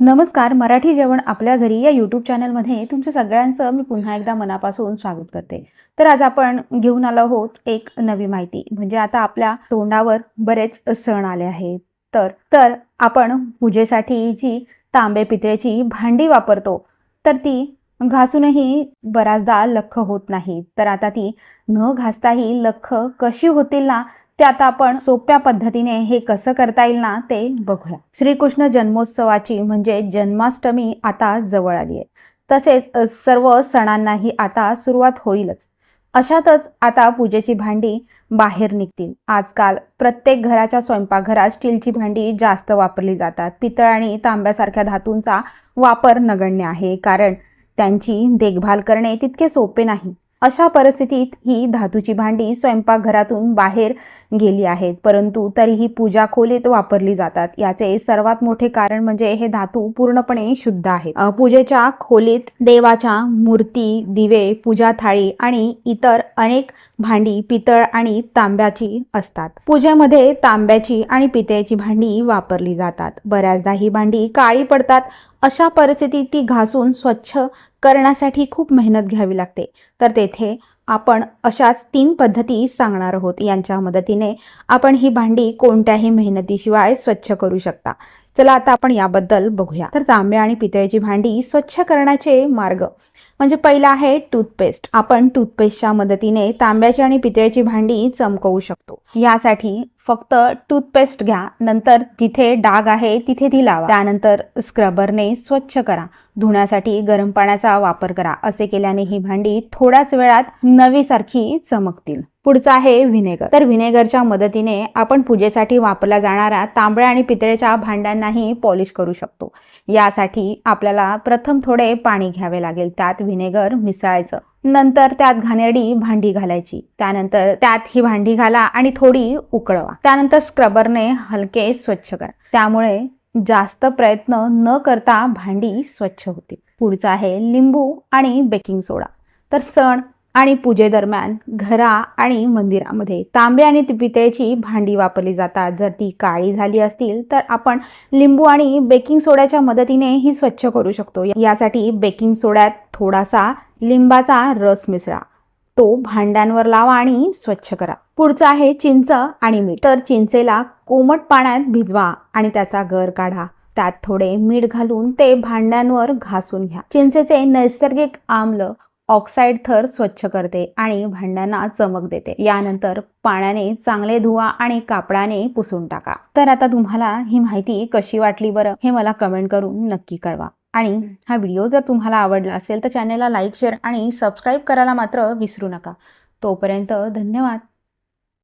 नमस्कार मराठी जेवण आपल्या घरी या यूट्यूब चॅनलमध्ये तुमच्या सगळ्यांचं मी पुन्हा एकदा मनापासून स्वागत करते. तर आज आपण घेऊन आलो आहोत एक नवी माहिती. म्हणजे आता आपल्या तोंडावर बरेच सण आले आहेत. तर तर आपण पूजेसाठी जी तांबे पितळेची भांडी वापरतो तर ती घासूनही बऱ्याचदा लख होत नाही. तर आता ती न घासताही लख कशी होतील ना ते आता आपण सोप्या पद्धतीने हे कसं करता येईल ना ते बघूया. श्रीकृष्ण जन्मोत्सवाची म्हणजे जन्माष्टमी आता जवळ आली आहे. तसेच सर्व सणांनाही आता सुरुवात होईलच. अशातच आता पूजेची भांडी बाहेर निघतील. आजकाल प्रत्येक घराच्या स्वयंपाकघरात स्टीलची भांडी जास्त वापरली जातात. पितळ आणि तांब्यासारख्या धातूंचा वापर नगण्य आहे कारण त्यांची देखभाल करणे तितके सोपे नाही. अशा परिस्थितीत ही धातूची भांडी स्वयंपाकघरातून बाहेर गेली आहेत. परंतु तरीही पूजा खोलीत वापरली जातात. याचे सर्वात मोठे कारण म्हणजे हे धातू पूर्णपणे शुद्ध आहेत. पूजेच्या खोलीत देवाच्या मूर्ती दिवे पूजा थाळी आणि इतर अनेक भांडी पितळ आणि तांब्याची असतात. पूजेमध्ये तांब्याची आणि पितळेची भांडी वापरली जातात. बऱ्याचदा ही भांडी काळी पडतात अशा परिस्थितीत ती घासून स्वच्छ करण्यासाठी खूप मेहनत घ्यावी लागते. तर तेथे आपण अशाच तीन पद्धती सांगणार आहोत. यांच्या मदतीने आपण ही भांडी कोणत्याही मेहनतीशिवाय स्वच्छ करू शकता. चला आता आपण याबद्दल बघूया. तर तांबे आणि पितळेची भांडी स्वच्छ करण्याचे मार्ग म्हणजे पहिला आहे टूथपेस्ट. आपण टूथपेस्टच्या मदतीने तांब्याची आणि पितळेची भांडी चमकवू शकतो. यासाठी फक्त टूथपेस्ट घ्या. नंतर जिथे डाग आहे तिथे ती लावा. त्यानंतर स्क्रबरने स्वच्छ करा. धुण्यासाठी गरम पाण्याचा वापर करा. असे केल्याने ही भांडी थोड्याच वेळात नवीसारखी चमकतील. पुढचं आहे व्हिनेगर. तर व्हिनेगरच्या मदतीने आपण पूजेसाठी वापरला जाणाऱ्या तांबड्या आणि पितळेच्या भांड्यांनाही पॉलिश करू शकतो. यासाठी आपल्याला प्रथम थोडे पाणी घ्यावे लागेल. त्यात व्हिनेगर मिसळायचं. नंतर त्यात घाणेरडी भांडी घालायची. त्यानंतर त्यात ही भांडी घाला आणि थोडी उकळवा. त्यानंतर स्क्रबरने हलके स्वच्छ करा. त्यामुळे जास्त प्रयत्न न करता भांडी स्वच्छ होते पुढचं आहे लिंबू आणि बेकिंग सोडा. तर सण आणि पूजेदरम्यान घरा आणि मंदिरामध्ये तांबे आणि पितळेची भांडी वापरली जातात. जर ती काळी झाली असतील तर आपण लिंबू आणि बेकिंग सोड्याच्या मदतीने ही स्वच्छ करू शकतो. यासाठी बेकिंग सोड्यात थोडासा लिंबाचा रस मिसळा. तो भांड्यांवर लावा आणि स्वच्छ करा. पुढचं आहे चिंच आणि मीठ. तर चिंचेला कोमट पाण्यात भिजवा आणि त्याचा गर काढा. त्यात थोडे मीठ घालून ते भांड्यांवर घासून घ्या. चिंचेचे नैसर्गिक आम्ल ऑक्साईड थर स्वच्छ करते आणि भांड्यांना चमक देते. यानंतर पाण्याने चांगले धुवा आणि कापडाने पुसून टाका. तर आता तुम्हाला ही माहिती कशी वाटली बरं हे मला कमेंट करून नक्की कळवा. आणि हा व्हिडिओ जर तुम्हाला आवडला असेल तर चॅनेलला लाईक शेअर आणि सबस्क्राईब करायला मात्र विसरू नका. तोपर्यंत धन्यवाद.